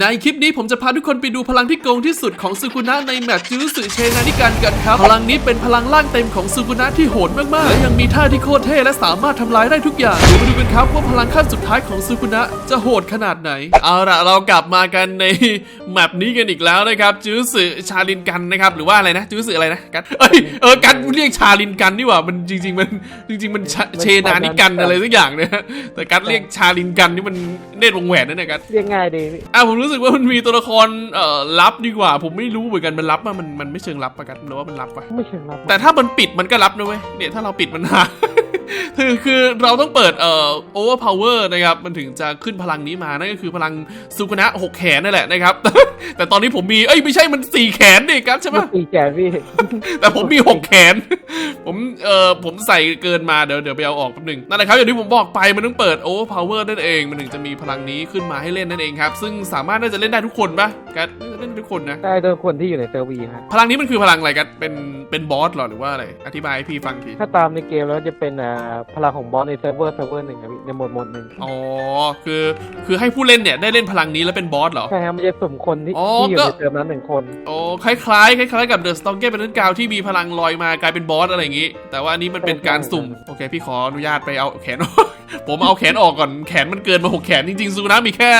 ในคลิปนี้ผมจะพาทุกคนไปดูพลังที่โกงที่สุดของซูกุนะในแมตช์จูรุสึเชนานิกันกันครับ พลังนี้เป็นพลังล่างเต็มของซูกุนะที่โหดมากๆ และยังมีท่าที่โคตรเท่และสามารถทำลายได้ทุกอย่างเดี๋ยวมาดูกันครับว่าพลังขั้นสุดท้ายของซูกุนะจะโหดขนาดไหน เอาละเรากลับมากันในแมปนี้กันอีกแล้วนะครับจูรุสึชาลินกันนะครับหรือว่าอะไรนะจูรุสึอะไรนะกันเอ้ยเออกันเรียกชาลินกันนี่หว่ามันจริง ๆ มันจริง ๆ มันชาเชนานิกันอะไรสักอย่างเนี่ยแต่กันเรียกชาลินกันนี่มันเนตรวงแหวนนั่นแหละกันเรียกง่ายดีพี่อะผมรู้สึกว่ามันมีตัวละครเอ่อลับดีกว่า ผมไม่รู้เหมือนกันมันลับมามันมันไม่เชิงลับประกันหรือว่ามันลับปะไม่เชิงรับแต่ถ้ามันปิดมันก็ลับนะเว้ยเนี่ยถ้าเราปิดมันหาคือคือเราต้องเปิดเอ่อโอเวอร์พาวเวอร์นะครับมันถึงจะขึ้นพลังนี้มานั่นก็คือพลังสุกุนะหกแขนนั่นแหละนะครับแต่ตอนนี้ผมมีเอ้ยไม่ใช่มันสี่แขนดิครับใช่ไหมตีแกนพี่แต่ผมมีหกแขน ผมเอ่อผมใส่เกินมาเดี๋ยวเดี๋ยวไปเอาออกแป๊บหนึงนั่นแหละครับอย่างที่ผมบอกไปมันต้องเปิดโอเวอร์พาวเวอร์นั่นเองมันถึงจะมีพลังนี้ขึ้นมาให้เล่นนั่นเองครับซึ่งสามารถน่าจะเล่นได้ทุกคนปะกัดน่าจะเล่นได้ทุกคนนะได้โดยคนที่อยู่ในเซอร์วีฮะพลังนี้มันคือพลังอะไรกันเป็นเป็นบอสเหรอหรือว่าอะไรอธิบายให้พี่ฟังทีถ้าตามในเกมแล้วจะเป็นอ่าพลังของบอสในเซิร์ฟเวอร์เซิร์ฟเวอร์หนึ่งครับพี่ในโหมดโหมดหนึ่งอ๋อคือคือให้ผู้เล่นเนี่ยได้เล่นพลังนี้แล้วเป็นบอสเหรอใช่ครับมันจะสุ่มคนที่อ๋อที่อยู่ก็ในเซิร์ฟนั้นหนึ่งคนโอ้คล้ายๆคล้ายๆกับเดอะสตองเก้เป็นเรื่องกาวที่มีพลังลอยมากลายเป็นบอสอะไรอย่างงี้ แต่ว่าอันนี้มันเป็นการสุ่ม โอเค พี่ขออนุญาตไปเอาแขนผมเอาแขนออกก่อน แขนมันเกินมาหกแขนจริงๆซูนะมีแค่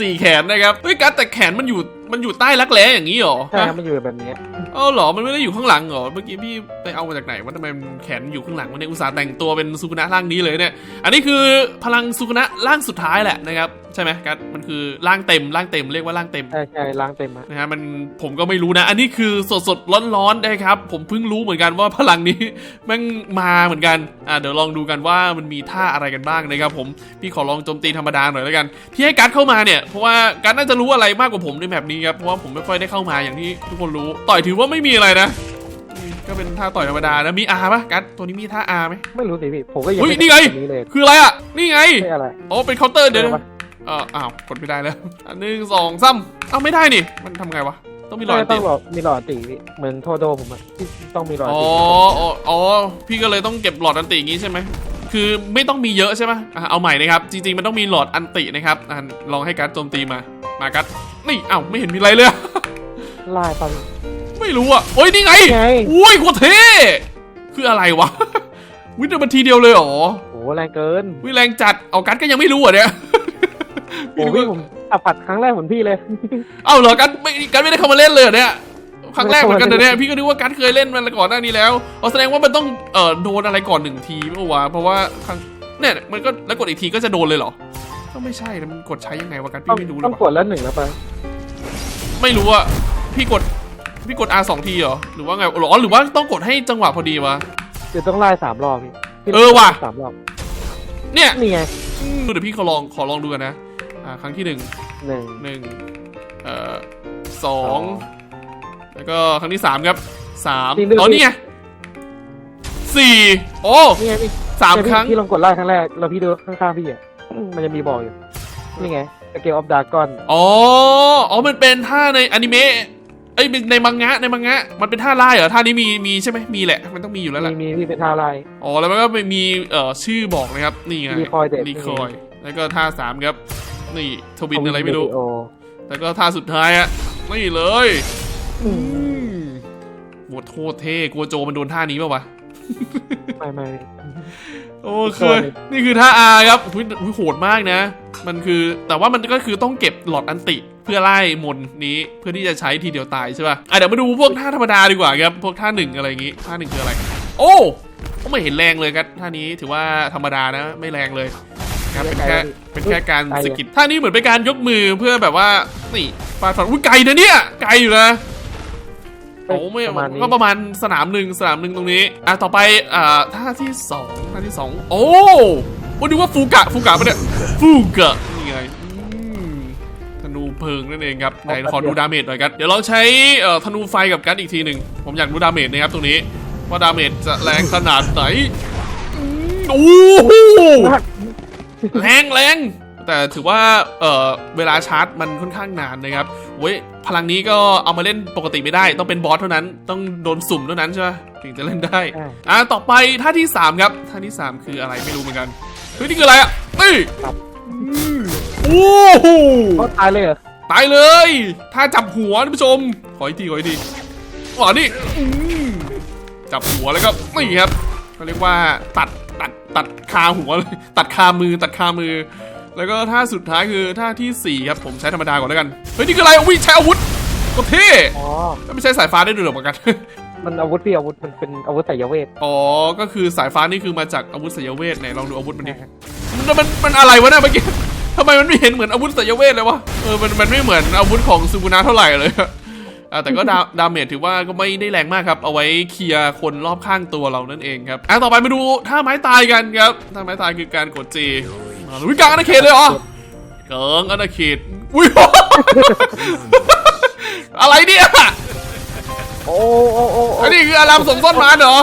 สี่แขนนะครับ เฮ้ยกัดแต่แขนมันอยู่ มันอยู่ใต้รักแร้อย่างนี้เหรอใช่ครับมันอยู่แบบนี้เออเหรอมันไม่ได้อยู่ข้างหลังเหรอเมื่อกี้พี่ไปเอามาจากไหนว่าทำไมมันแขนอยู่ข้างหลังวันนี้อุตส่าห์แต่งตัวเป็นสุกุนะร่างนี้เลยเนี่ยอันนี้คือพลังสุกุนะร่างสุดท้ายแหละนะครับใช่ไหมกัดมันคือร่างเต็มร่างเต็มเรียกว่าร่างเต็มใช่ใช่ล้างเต็มฮะนะฮะมันผมก็ไม่รู้นะ อันนี้คือสดสดร้อนร้อนๆนะครับผมเพิ่งรู้เหมือนกันว่าพลังนี้แม่งมาเหมือนกันอ่าเดี๋ยวลองดูกันว่ามันมีท่าอะไรกันบ้างนะครับผมพี่ขอลองโจมตีธรรมดาหน่อยแล้วกันที่ให้การ์ดเข้ามาเนี่ยเพราะว่าการ์ดน่าจะรู้อะไรมากกว่าผมในแมปนี้ครับเพราะว่าผมไม่ค่อยได้เข้ามาอย่างที่ทุกคนรู้ ต่อยถือว่าไม่มีอะไรนะนี่ก็เป็นท่าต่อยธรรมดานะมีอาร์ปะการ์ดตัวนี้มีท่าอาร์ไหมไม่รู้สิพี่ผมก็ยังอุ๊ยไม่นี่ไงแบบนี้เลยคืออะไรอะนี่ไงไม่อะไรอ๋อเป็นเคาน์เตอร์เดี๋ยวอะไรนะวะเอออ้าวกดไม่ได้แล้วอันหนึ่งสองสามเอ้าไม่ได้นี่มันทำไงวะต้องมีรอยไม่ต้ติองดหลอดมีหลอดตีพี่เหมือนโทโดผมอะที่ต้องมีหลอดอ๋อตีอ๋ออ๋อพี่ก็เลยต้องเก็บหลอดอันติอย่างงี้ใช่ไหม คือไม่ต้องมีเยอะใช่ไหมอะเอาใหม่นะครับ จริง ๆ มันต้องมีหลอดอันตินะครับอะลองให้การดโจมตีมา มากัดนี่อ้าวไม่เห็นมีอะไรเลยไล่ตอนไม่รู้อะโอ้ยนี่ไงไงอุ้ยโคตรเท่คืออะไรวะวิทย์มันทีเดียวเลยเหรอโอ้แรงเกินวิแรงจัดเอากัดก็ยังไม่รู้อะเนี่ยโอ้พี่ผมสัมผัสครั้งแรกเหมือนพี่เลย เอ้าเหรอกัดไม่กัดไม่ได้เข้ามาเล่นเลยเหรอเนี่ย ครั้งแรกเหมือนกันนะเนี่ยพี่ก็นึกว่ากัดเคยเล่นมันก่อนหน้านี้แล้วอ๋อแสดงว่ามันต้องเอ่อโดนอะไรก่อนหนึ่งทีเมื่อวะเพราะว่าครั้งเนี่ยมันก็แล้วกดอีกทีก็จะโดนเลยเหรอก็ไม่ใช่นะมันกดใช้ยังไงวะกัดต้อพี่งไม่รู้เลต้อยงวะกดแล้วหนึ่งแล้วไปไม่รู้อะพี่กดพี่กด R สองทีเหรอหรือว่าไงหรอหรือว่าต้องกดให้จังหวะพอดีวะ เดี๋ยวต้องไล่สามรอบพี่พี่เออว่ะ สามรอบเนี่ยนี่ไงอืมเดี๋ยวพี่ขอลองขอลองดูกันนะอ่าครั้งที่หนึ่งหนึ่งหนึ่งเอ่อสอง แล้วก็ครั้งที่สามครับสามอ๋อนี่ไงสี่โอ้นี่ไงพี่สามเนี่ยพี่ครั้ง พี่ลองกดไล่ครั้งแรกแล้วพี่ดูข้างๆพี่อะอืมมันจะมีบอกอยู่นี่ไงสเกลออฟดากอนอ๋อ อ๋อ มันเป็นท่าในอนิเมะ เอ้ยในมังงะ ในมังงะ มันเป็นท่าไล่เหรอ ท่านี้มี มีใช่ไหมมีแหละ มันต้องมีอยู่แล้วแหมีละ มีพี่เป็นท่าไล่อ๋อ แล้วมันก็ไม่มี เอ่อ ชื่อบอกนะครับ นี่ไงรีคอยเด็ดรีคอย แล้วก็ท่าสามครับ นี่ ทวินอะไรไม่รู้โอแล้วก็ท่าสุดท้ายอะนี่เลยอืม โหโทษเท่กลัวโจมันโดนท่านี้ป่าวะไม่ไม่โอเคตัวหนึ่งนี่คือท่าอาครับอุ๊ยอุ๊ยโหดมากนะ มันคือแต่ว่ามันก็คือต้องเก็บหลอดอันติเพื่อไล่มนต์นี้เพื่อที่จะใช้ทีเดียวตายใช่ป่ะอะเดี๋ยวมาดูพวกท่าธรรมดาดีกว่าครับพวกท่าหนึ่งอะไรอย่างงี้ท่าหนึ่งคืออะไร โอ้ก็ไม่เห็นแรงเลยครับท่านี้ถือว่าธรรมดานะไม่แรงเลยครับเป็นแค่เป็นแค่การสกิดท่านี้เหมือนเป็นการยกมือเพื่อแบบว่านี่ฟาดฟันอุ้ยไกลนะเนี่ยไกลอยู่นะ โอ้ไม่ประมาณนี้ก็ประมาณสนามหนึ่งสนามหนึ่งตรงนี้ อะต่อไปอ่าท่าที่สองท่าที่สองโอ้ว่าดูว่าฟูกะฟูกะปะเนี่ยฟูกะนี่ไงอืมธนูเพลิงนั่นเองครับไหนขอดูดาเมจหน่อยกันเดี๋ยวลองใช้เอ่อธนูไฟกับกันอีกทีหนึ่งผมอยากดูดาเมจนะครับตรงนี้ ว่าดาเมจจะแรงขนาดไหนอืมโอ้โหแรงแรง แต่ถือว่าเอ่อเวลาชาร์จมันค่อนข้างนานนะครับเว้ยพลังนี้ก็เอามาเล่นปกติไม่ได้ ต้องเป็นบอสเท่านั้น ต้องโดนสุ่มเท่านั้นใช่ไหมถึงจะเล่นได้ใช่อะต่อไปท่าที่ 3 ครับท่าที่ 3 คืออะไรไม่รู้เหมือนกันเฮ้ยนี่คืออะไรอะนี่ครับอืมโอ้โหเขาตายเลยเหรอตายเลย ถ้าจับหัวท่านผู้ชม ขออีกทีขออีกทีอ๋อนี่อืมจับหัวแล้วก็นี่ครับเขาเรียกว่าตัดตัดตัดคาหัวเลยตัดคามือตัดคามือ แล้วก็ท่าสุดท้ายคือท่าที่สี่ครับ ผมใช้ธรรมดาก่อนแล้วกัน เฮ้ย นี่คืออะไรอุ้ยใช้อาวุธก็เท่อ๋อแล้วไม่ใช่สายฟ้าได้ด้วยเหรอเหมือนกัน มันอาวุธพี่อาวุธมันเป็นอาวุธสายเวท อ๋อ ก็คือสายฟ้านี่คือมาจากอาวุธสายเวทไหนลองดูอาวุธมันดิมันมันมันอะไรวะเนี่ยเมื่อกี้ทำไมมันไม่เห็นเหมือนอาวุธสายเวทเลยวะ เออ มันมันไม่เหมือนอาวุธของซูกุนะเท่าไหร่เลยอะอ่าแต่ก็ดาดาเมจถือว่าก็ไม่ได้แรงมากครับ เอาไว้เคลียร์คนรอบข้างตัวเรานั่นเองครับอะต่อไปมาดูท่าไม้ตายกันครับท่าไม้ตายคือการกดจี อ่าวิกลางอาณาเขตเลยเหรอเกิงอาณาเขตอุ้ยอะไรเนี่ยโอ้โอ้โอ้โอ้อันนี้คืออารามส่งซ่อนมารเหรอ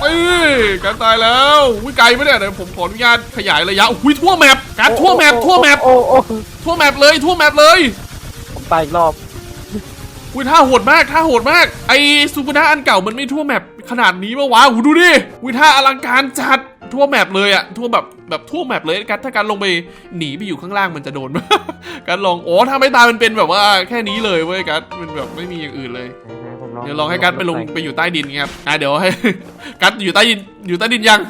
เอ้ยการตายแล้ววิไกลไหมเนี่ยเดี๋ยวผมขออนุญาตขยายระยะอุ้ยทั่วแมปการทั่วแมปทั่วแมปโอ้โอ้ทั่วแมปเลยทั่วแมปเลยผมตายอีกรอบอุ้ยท่าโหดมากท่าโหดมากไอซูกุนะอันเก่ามันไม่ทั่วแมปขนาดนี้ปะวะหูดูดิอุ้ยท่าอลังการจัด ทั่วแมปเลยอะทั่วแบบแบบทั่วแมปเลยการถ้าการลงไปหนีไปอยู่ข้างล่างมันจะโดน การลองโอ้ถ้าไม่ตายมันเป็นแบบว่าแค่นี้เลยเว้ยการมันแบบไม่มีอย่างอื่นเลยผมเดี๋ยวลองให้กัดไปลงไปอยู่ใต้ดินครับอะเดี๋ยวให้กัดอยู่ใต้ดินอยู่ใต้ดินยัง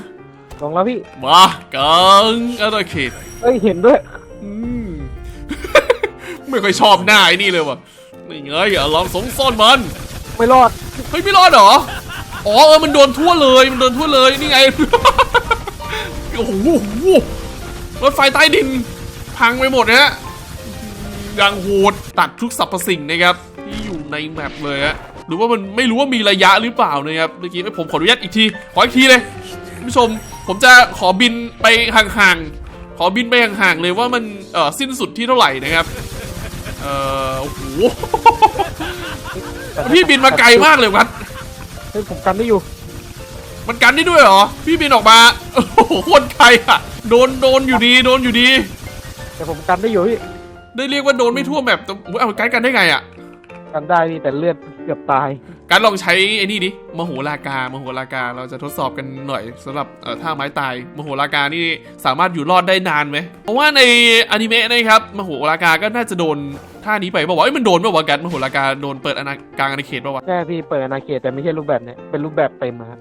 ลองแล้วพี่มากังอาณาเขตเอ้ยเห็นด้วยอืมไม่ค่อยชอบหน้าไอ้นี่เลยว่ะนี่ไงอย่าลองสงซ่อนมันไม่รอดเฮ้ยไม่รอดเหรออ๋อเออมันโดนทั่วเลยมันโดนทั่วเลยนี่ไง โอ้โหรถไฟใต้ดิน พังไปหมดนะฮะอย่างโหดตัดทุกสรรพสิ่งนะครับที่อยู่ในแมปเลยฮะหรือว่ามันไม่รู้ว่ามีระยะหรือเปล่านะครับเมื่อกี้ผมขออนุญาตอีกที ขออีกทีเลยคุณผู้ชม ผมจะขอบินไปห่างๆ ขอบินไปห่างๆเลยว่ามันเออสิ้นสุดที่เท่าไหร่นะครับ เออโอ้โหพี่บินมาไกลมากเลยวัดเฮ้ยผมกันได้อยู่ มันกันได้ด้วยเหรอ พี่บินออกมา โอ้โหโคนไกลอะโดนโดนอยู่ดี โดนอยู่ดี แต่ผมกันได้อยู่พี่ได้เรียกว่าโดนไม่ทั่วแมปแต่อุ๊ยเอากันกันได้ไงอะกันได้พี่แต่เลือดเกือบตาย การลองใช้ไอ้นี่ดิมโหรากามโหรากาเราจะทดสอบกันหน่อยสำหรับเอ่อท่าไม้ตายมโหรากานี่สามารถอยู่รอดได้นานไหมเพราะว่าในอนิเมะนะครับมโหรากาก็น่าจะโดนท่านี้ไปบอกว่าวะเอ้ยมันโดนป่าวะกันมโหรากาโดนเปิดอานากลางอาณาเขตป่าวะแค่พี่เปิดอาณาเขตแต่ไม่ใช่รูปแบบเนี้ยเป็นรูปแบบเต็มอะครับ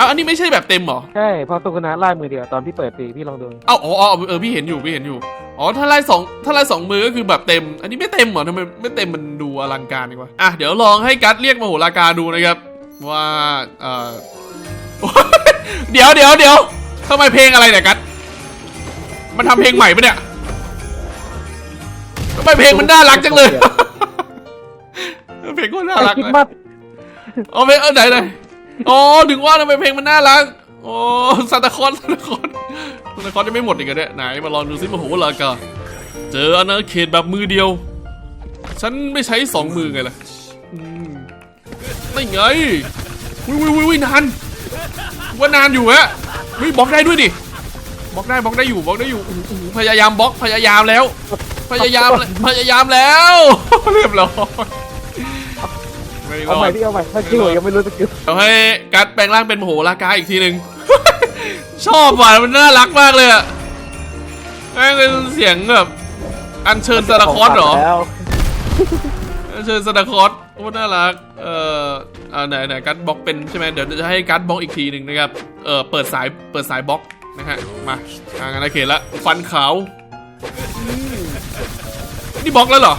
อ้าวอันนี้ไม่ใช่แบบเต็มเหรอ ใช่เพราะตุกนะไล่มือเดียวตอนพี่เปิดปีพี่ลองดูเอ้าอ๋ออ๋อเออพี่เห็นอยู่พี่เห็นอยู่ อ๋อถ้าไล่สองถ้าไล่สองมือก็คือแบบเต็ม อันนี้ไม่เต็มเหรอทำไมไม่เต็มมันดูอลังการดีกว่าอะเดี๋ยวลองให้กัดเรียกมโหรากาดูนะครับ ว่าเออ เดี๋ยวเดี๋ยวเดี๋ยวทำไมเพลงอะไรเนี่ยกัดมันทำเพลงใหม่ปะเนี่ยทำไมเพลงมันน่ารักจังเลย เพลงก็น่าไอ้รักคิดนะมัดเอาเพลงเออไหนไหน อ๋อถึงว่าทำไมเพลงมันน่ารักอ๋อซานตาคอนซานตาคอนซานตาคอนจะไม่หมดอีกเหรอเนี่ยไหนมาลองดูซิมาโหรากาเจออาณาเขตแบบมือเดียว ฉันไม่ใช้สองมือไงล่ะไม่ไงวิววิววินานว่านานอยู่ฮะวิบล็อกได้ด้วยดิบล็อกได้บล็อกได้อยู่บล็อกได้อยู่โหพยายามบล็อกพยายามแล้ว พยายามพยายามแล้ว เรียบร้อย ไม่รเอาอใหม่ดพี่เอาใหม่สกิลยังไม่รู้สกิลเดี๋ยวให้กัดแปลงร่างเป็นมโหรากาอีกทีหนึ่ง ชอบว่ะมันน่ารักมากเลยอะแม่งเป็นเสียงแบบอัญเชิญซาดาคอสเหรอ แล้วอัญเชิญซาดาคอสโอ้น่ารัก เอ่ออ่าไหนไหนกัดบล็อกเป็นใช่ไหมเดี๋ยวจะให้กัดบล็อกอีกทีหนึ่งนะครับ เออเปิดสาย เปิดสายบล็อกนะฮะ มาทางอาณาเขตละ ฟันขาวอืมนี่บล็อกแล้วเหรอ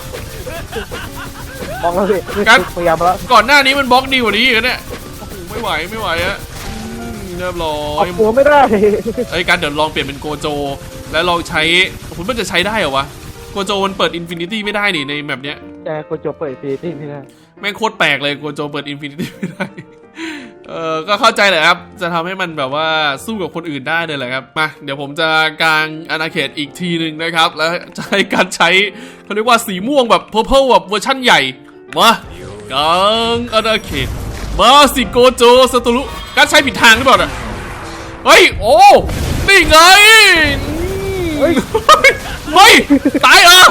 มองแล้วพี่กัด พยายามแล้วก่อนหน้านี้มันบล็อกดีกว่านี้อีกนะเนี่ยโอ้โหไม่ไหวไม่ไหวอะอืมเรียบร้อออยกตัวไม่ได้เอ้ยการเดี๋ยวลองเปลี่ยนเป็นโกโจ แล้วลองใช้คุณมันจะใช้ได้เหรอวะโกโจมันเปิดอินฟินิตี้ไม่ได้นี่ในแบบเนี้ยแต่โกโจเปิดฟีที่ไม่ได้แม่งโคตรแปลกเลยโกโจเปิดอินฟินิตี้ไม่ได้เออก็เข้าใจแหละครับ จะทำให้มันแบบว่าสู้กับคนอื่นได้เลยแหละครับมาเดี๋ยวผมจะกางอาณาเขตอีกทีหนึ่งนะครับ แล้วจะให้การใช้เขาเรียกว่าสีม่วงแบบเพอร์เพลแบบเวอร์ชั่นใหญ่ มากางอาณาเขตมาสิโกโจสตุรุการใช้ผิดทางหรือเปล่าเนี่ยเฮ้ยโอ้นี่ไงเฮ้ยไม่ตายเหรอ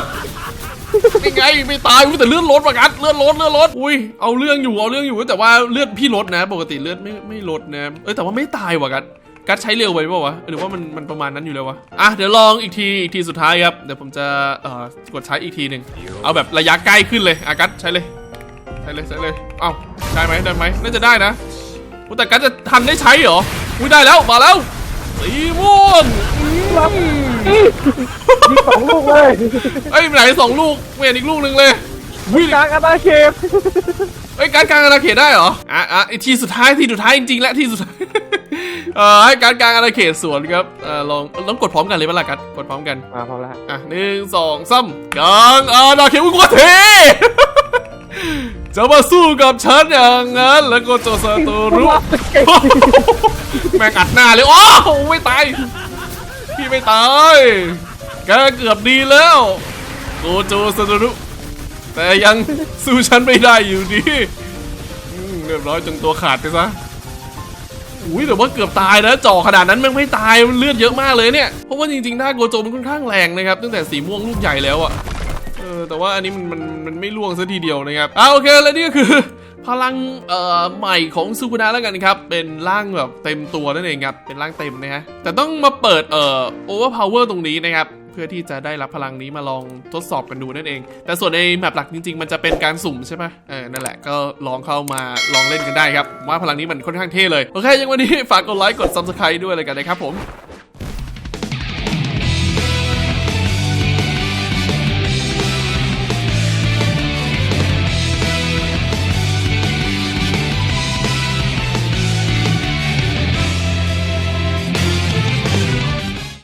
นี่ไงไม่ตายอุ๊ยแต่เลือดลดว่ะกัดเลือดลดเลือดลดอุ้ยเอาเรื่องอยู่เอาเรื่องอยู่แต่ว่าเลือดพี่ลดนะ ปกติเลือดไม่ไม่ลดนะเอ้ยแต่ว่าไม่ตายว่ะกัด กัดใช้เร็วไปเปล่าวะหรือว่ามันมันประมาณนั้นอยู่แล้ววะอะเดี๋ยวลองอีกทีอีกทีสุดท้ายครับเดี๋ยวผมจะเอ่อกดใช้อีกทีหนึ่งเอาแบบระยะใกล้ขึ้นเลยอะกัดใช้เลยใช้เลยใช้เลยเอ้าได้ไหมได้ไหมน่าจะได้นะอุ๊ยแต่กัดจะทันได้ใช้เหรออุ้ยได้แล้วมาแล้วสีม่วงรับนี่มีสองลูกเลยเอ้ยไหนสองลูกไม่เห็นอีกลูกหนึ่งเลยวิ่งกลางอาณาเขตเอ้ยการกลางอาณาเขตได้เหรออะอะไอ้ทีสุดท้ายทีสุดท้ายจริงๆและทีสุดท้าย เอ่อให้การกลางอาณาเขตสวนครับเอ่อลองต้องกดพร้อมกันเลยป่ะล่ะกัดกดพร้อมกัน มาพร้อมแล้วอะหนึ่งสองสามกลางอาณาเขตอุ้ยกูเท จะมาสู้กับฉันอย่างนั้นแล้วก็จะสตูรุ แม่งอัดหน้าเลย โอ้โหไม่ตาย พี่ไม่ตายแกเกือบดีแล้วโกโจสตูรุ แต่ยังสู้ฉันไม่ได้อยู่ดีอืมเรียบร้อยจนตัวขาดไปซะ อุ้ยแต่ว่าเกือบตายนะจ่อขนาดนั้นมันไม่ตายมันเลือดเยอะมากเลยเนี่ยเพราะว่าจริงๆหน้าโกโจมันค่อนข้างแรงนะครับตั้งแต่สีม่วงลูกใหญ่แล้วอะเออแต่ว่าอันนี้มันมันมันไม่ล่วงซะทีเดียวนะครับอ่าโอเคแล้วนี่ก็คือ พลังเอ่อใหม่ของซูกุนะแล้วกันครับ เป็นร่างแบบเต็มตัวนั่นเองครับเป็นร่างเต็มนะฮะแต่ต้องมาเปิดเอ่อโอเวอร์พาวเวอร์ตรงนี้นะครับ เพื่อที่จะได้รับพลังนี้มาลองทดสอบกันดูนั่นเอง แต่ส่วนในแมปหลักจริง ๆ มันจะเป็นการสุ่มใช่ไหมเออนั่นแหละก็ลองเข้ามาลองเล่นกันได้ครับว่าพลังนี้มันค่อนข้างเท่เลยโอเคยังวันนี้ฝากกดไลค์กด subscribe ด้วยเลยกันนะครับผม